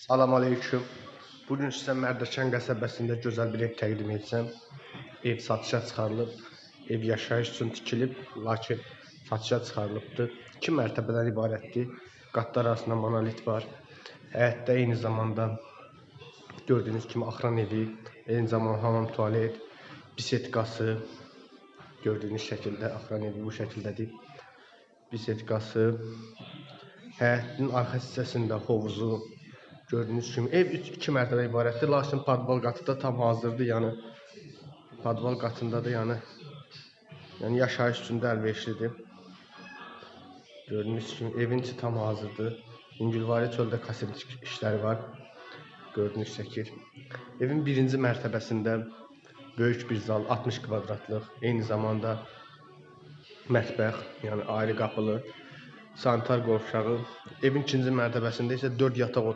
Salam aleyküm. Bugün sizə Mərdəkan qəsəbəsində gözəl bir ev təqdim edəcəm. Ev satışa çıxarılıb, ev yaşayış üçün tikilib, lakin satışa çıxarılıbdır. 2 mərtəbədən ibarətdir. Qatlar arasında monolit var. Həyətdə eyni zamanda gördüyünüz kimi axıran evi, eyni zamanda hamam tualet, bisetkası, gördüyünüz şəkildə axıran evi bu şəkildədir. Bisetkası, həyətin arxa hissəsində hovuzu, gördüyünüz kimi ev 2 mərtəbə ibarətdir, lakin podval qatı da tam hazırdır. Yəni podval qatında da yəni yəni yaşayış üçün də əlverişlidir. Gördüyünüz kimi evin içi tam hazırdır. Yüngülvari çöldə kosmetik işləri var. Gördüyünüz şəkil. Evin birinci mərtəbəsində böyük bir zal 60 kvadratlıq, eyni zamanda mətbəx, yəni ayrı qapılı, sanitar qovşağı. Evin ikinci mərtəbəsində isə 4 yataq otağı